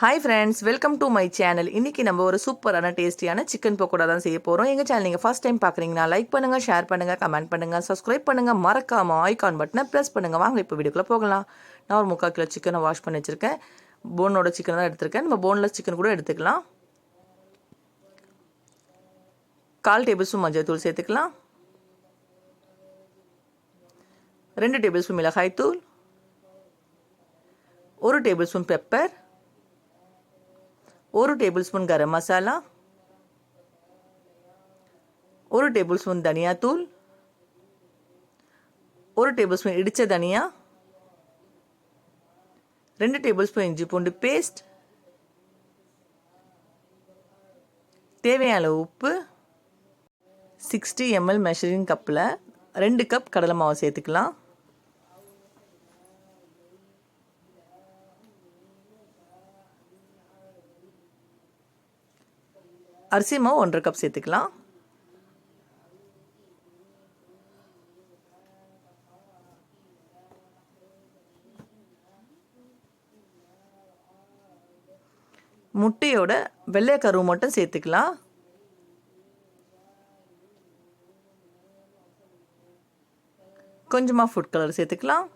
Hi friends welcome to my channel இன்றைக்கி நம்ம ஒரு சூப்பரான டேஸ்டியான சிக்கன் பக்கோடா தான் செய்ய போகிறோம் எங்கள் சேனல் நீங்கள் ஃபஸ்ட் டைம் பார்க்குறீங்கன்னா லைக் பண்ணுங்கள் ஷேர் பண்ணுங்கள் கமெண்ட் பண்ணுங்கள் சப்ஸ்கிரைப் பண்ணுங்கள் மறக்காமல் ஐகான் பட்டனை ப்ரெஸ் பண்ணுங்கள் வாங்க இப்போ வீடியோக்குள்ளே போகலாம். நான் ஒரு முக்கால் கிலோ சிக்கனை வாஷ் பண்ணி வச்சுருக்கேன். போனோட சிக்கன் தான் எடுத்திருக்கேன். நம்ம போன்லெஸ் சிக்கன் கூட எடுத்துக்கலாம். கால் டேபிள் ஸ்பூன் மஞ்சள் தூள் சேர்த்துக்கலாம். ரெண்டு டேபிள் ஸ்பூன் மிளகாய் தூள். ஒரு டேபிள் ஸ்பூன் பெப்பர் ஒரு டேபிள் ஸ்பூன் கரம் மசாலா ஒரு டேபிள் ஸ்பூன் தனியாத்தூள் ஒரு டேபிள் ஸ்பூன் இடித்த தனியா ரெண்டு டேபிள் ஸ்பூன் இஞ்சி பூண்டு பேஸ்ட் தேவையான உப்பு சிக்ஸ்டி எம்எல் மெஷரிங் கப்பில் ரெண்டு கப் கடலை மாவு சேர்த்துக்கலாம். அரிசி மாவு ஒன்றரை கப் சேர்த்துக்கலாம். முட்டையோட வெள்ளை கருவு மட்டும் சேர்த்துக்கலாம். கொஞ்சமாக ஃபுட் கலர் சேர்த்துக்கலாம்.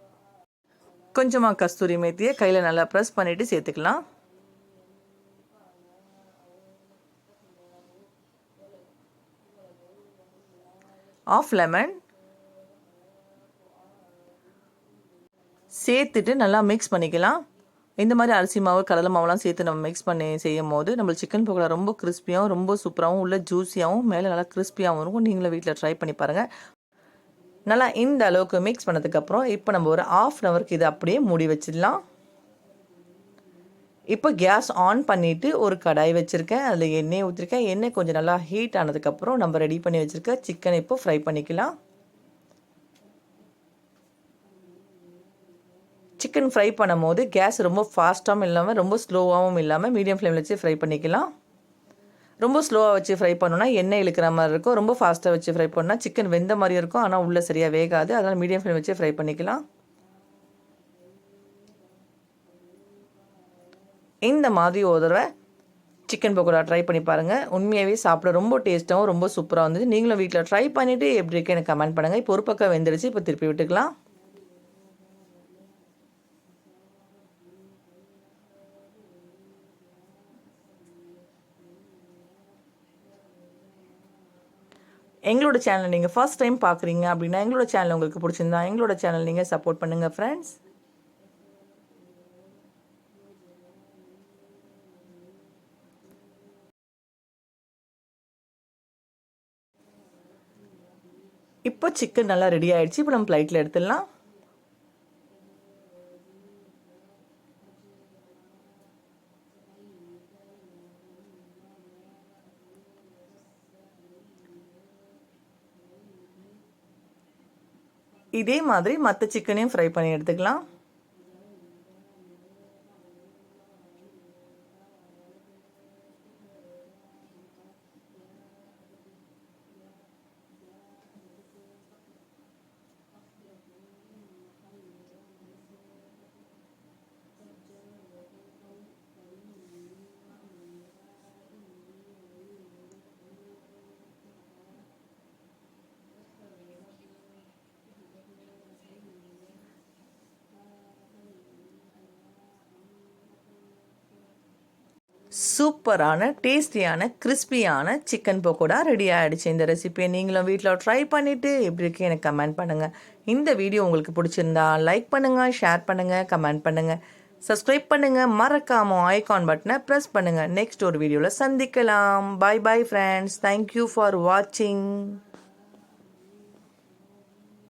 கொஞ்சமாக கஸ்தூரி மேத்தியை கையில் நல்லா ப்ரெஸ் பண்ணிவிட்டு சேர்த்துக்கலாம். ஆஃப் லெமன் சேர்த்துட்டு நல்லா மிக்ஸ் பண்ணிக்கலாம். இந்த மாதிரி அரிசி மாவு கடலை மாவுலாம் சேர்த்து நம்ம மிக்ஸ் பண்ணி செய்யும் போது நம்ம சிக்கன் பக்கோடா ரொம்ப கிறிஸ்பியாகவும் ரொம்ப சூப்பராகவும் உள்ள ஜூஸியாகவும் மேலே நல்லா கிறிஸ்பியாகவும் இருக்கும். நீங்களும் வீட்டில் ட்ரை பண்ணி பாருங்கள் நல்லா இந்த அளவுக்கு மிக்ஸ் பண்ணதுக்கப்புறம் இப்போ நம்ம ஒரு ஆஃப் அன் ஹவருக்கு இதை அப்படியே மூடி வச்சிடலாம். இப்போ கேஸ் ஆன் பண்ணிவிட்டு ஒரு கடாய் வச்சுருக்கேன். அதில் எண்ணெய் ஊற்றிருக்கேன் எண்ணெய் கொஞ்சம் நல்லா ஹீட் ஆனதுக்கப்புறம் நம்ம ரெடி பண்ணி வச்சுருக்க சிக்கனை இப்போ ஃப்ரை பண்ணிக்கலாம். சிக்கன் ஃப்ரை பண்ணும் போது கேஸ் ரொம்ப ஃபாஸ்ட்டாகவும் இல்லாமல் ரொம்ப ஸ்லோவாகவும் இல்லாமல் மீடியம் ஃப்ளேமில் வச்சு ஃப்ரை பண்ணிக்கலாம். ரொம்ப ஸ்லோவாக வச்சு ஃப்ரை பண்ணோன்னா எண்ணெய் இழுக்கிற மாதிரி இருக்கும். ரொம்ப ஃபாஸ்ட்டாக வச்சு ஃப்ரை பண்ணால் சிக்கன் வெந்த மாதிரி இருக்கும். ஆனால் உள்ளே சரியாக வேகாது. அதனால் மீடியம் ஃப்ளேம் வச்சு ஃப்ரை பண்ணிக்கலாம். இந்த மாதிரி ஒரு தடவை சிக்கன் பக்கோடா ட்ரை பண்ணி பாருங்கள் உண்மையாகவே சாப்பிட ரொம்ப டேஸ்ட்டாகவும் ரொம்ப சூப்பராக இருந்துச்சு நீங்களும் வீட்டில் ட்ரை பண்ணிவிட்டு எப்படி இருக்கு எனக்கு கமெண்ட் பண்ணுங்கள் இப்போ ஒரு பக்கம் வெந்துடுச்சு இப்போ திருப்பி விட்டுக்கலாம். எங்களோட சேனல் நீங்கள் ஃபர்ஸ்ட் டைம் பார்க்குறீங்க அப்படின்னா எங்களோட சேனல் உங்களுக்கு பிடிச்சிருந்தா எங்களோட சேனல் நீங்கள் சப்போர்ட் பண்ணுங்கள் ஃப்ரெண்ட்ஸ் இப்போ சிக்கன் நல்லா ரெடி ஆகிடுச்சு இப்போ நம்ம ஃப்ளைட்டில் எடுத்துடலாம். இதே மாதிரி மற்ற சிக்கனையும் ஃப்ரை பண்ணி எடுத்துக்கலாம். சூப்பரான டேஸ்டியான கிறிஸ்பியான சிக்கன் பக்கோடா ரெடி ஆகிடுச்சு இந்த ரெசிபியை நீங்களும் வீட்டில் ட்ரை பண்ணிவிட்டு எப்படி இருக்கு எனக்கு கமெண்ட் பண்ணுங்கள் இந்த வீடியோ உங்களுக்கு பிடிச்சிருந்தா லைக் பண்ணுங்கள் ஷேர் பண்ணுங்கள் கமெண்ட் பண்ணுங்கள் சப்ஸ்கிரைப் பண்ணுங்கள் மறக்காமல் ஐகான் பட்டனை ப்ரெஸ் பண்ணுங்கள் நெக்ஸ்ட் ஒரு வீடியோவில் சந்திக்கலாம். Bye bye friends thank you for வாட்சிங்